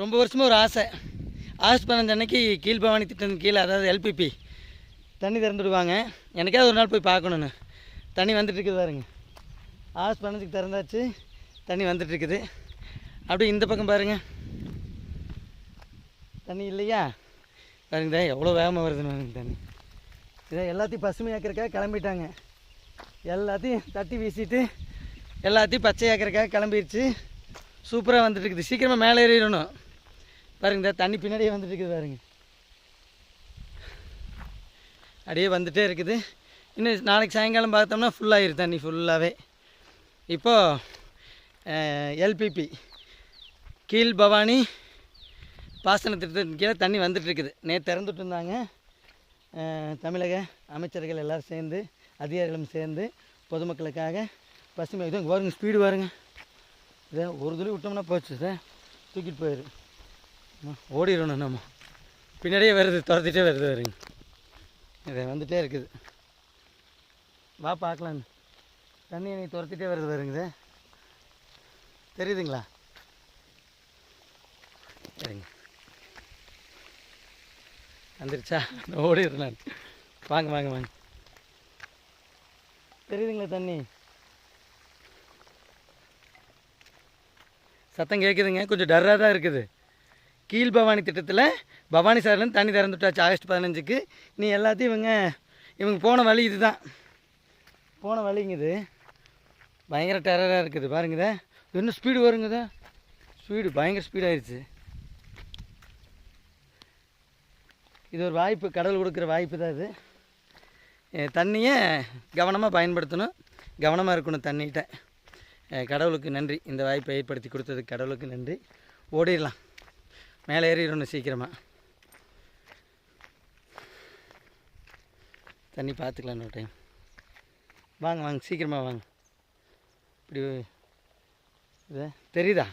ரொம்ப வருஷமாக ஒரு ஆசை. ஆகஸ்ட் பதினஞ்சு அன்னைக்கு கீழ்பவானி திட்டம் கீழே அதாவது எல்பிபி தண்ணி திறந்துடுவாங்க எனக்காவது ஒரு நாள் போய் பார்க்கணுன்னு தண்ணி வந்துட்டுருக்குது பாருங்க. ஆகஸ்ட் பதினஞ்சுக்கு திறந்தாச்சு தண்ணி வந்துட்டுருக்குது அப்படியே இந்த பக்கம் பாருங்க. தண்ணி இல்லையா? பாருங்க எவ்வளோ வேகமாக வருதுன்னு பாருங்க தண்ணி. இதை எல்லாத்தையும் பசுமையாக்கிறக்காக கிளம்பிட்டாங்க. எல்லாத்தையும் தட்டி வீசிட்டு எல்லாத்தையும் பச்சையாக்கிறக்காக கிளம்பிடுச்சு சூப்பராக வந்துட்டு இருக்குது. சீக்கிரமாக மேலே ஏறிடணும். பாருங்க இந்த தண்ணி பின்னாடியே வந்துட்டு இருக்குது பாருங்க. அப்படியே வந்துகிட்டே இருக்குது. இன்னும் நாளைக்கு சாயங்காலம் பார்த்தோம்னா ஃபுல்லாகிரு தண்ணி ஃபுல்லாகவே இப்போது எல்பிபி கீழ் பவானி பாசன திட்டத்தின் கீழே தண்ணி வந்துட்டுருக்குது நேற்று திறந்துட்டு இருந்தாங்க. தமிழக அமைச்சர்கள் எல்லோரும் சேர்ந்து அதிகாரிகளும் சேர்ந்து பொதுமக்களுக்காக பசுமை இதுவும் பாருங்க ஸ்பீடு பாருங்க. இதை ஒரு துளி விட்டோம்னா போச்சு சார் தூக்கிட்டு போயிடும் ஓடிடணும் நம்ம. பின்னாடியே வருது துரத்திட்டே வருது வருங்க இதை வந்துகிட்டே இருக்குது. வா பார்க்கலாம். தண்ணி எனக்கு துரத்திட்டே வருது வருங்க இது. தெரியுதுங்களா? சரிங்க. வந்துருச்சா? ஓடிடுறேன் நான். வாங்க வாங்க வாங்க. தெரியுதுங்களா தண்ணி? சத்தம் கேட்குதுங்க. கொஞ்சம் டர்ராக தான் இருக்குது. கீழ் பவானி திட்டத்தில் பவானி சார்லேருந்து தண்ணி திறந்து விட்டாச்சு ஆகஸ்ட் பதினஞ்சுக்கு. நீ எல்லாத்தையும் இவங்க இவங்க போன வழி இதுதான். போன வழிங்க இது பயங்கர டெரராக இருக்குது பாருங்கதே. இன்னும் ஸ்பீடு வருங்கதா. ஸ்பீடு பயங்கர ஸ்பீடாகிடுச்சு இது ஒரு வாய்ப்பு கடவுள் கொடுக்குற வாய்ப்பு தான் இது. தண்ணியை கவனமாக பயன்படுத்தணும். கவனமாக இருக்கணும் தண்ணிகிட்ட கடவுளுக்கு நன்றி. இந்த வாய்ப்பை ஏற்படுத்தி கொடுத்ததுக்கு கடவுளுக்கு நன்றி. ஓடிடலாம். மேலே ஏறிடணும் சீக்கிரமாக தண்ணி பார்த்துக்கலாம் இன்னொரு டைம் வாங்க வாங்க சீக்கிரமாக வாங்க. இப்படி இது தெரியுதா?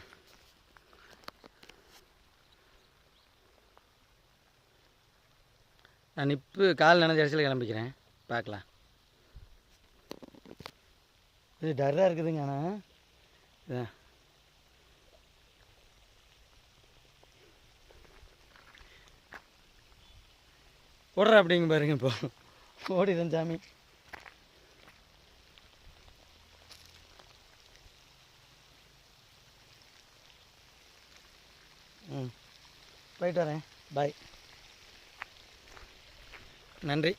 நான் நிப்பு கால் நினைஞ்ச இடத்துல கிளம்பிக்கிறேன். பார்க்கலாம் இது டர்ராக இருக்குதுங்க ஆனால் இதான். ஓடுற அப்படிங்க பாருங்க இப்போ. ஓடிதான் சாமி. ம். போயிட்டு வரேன். பாய். நன்றி.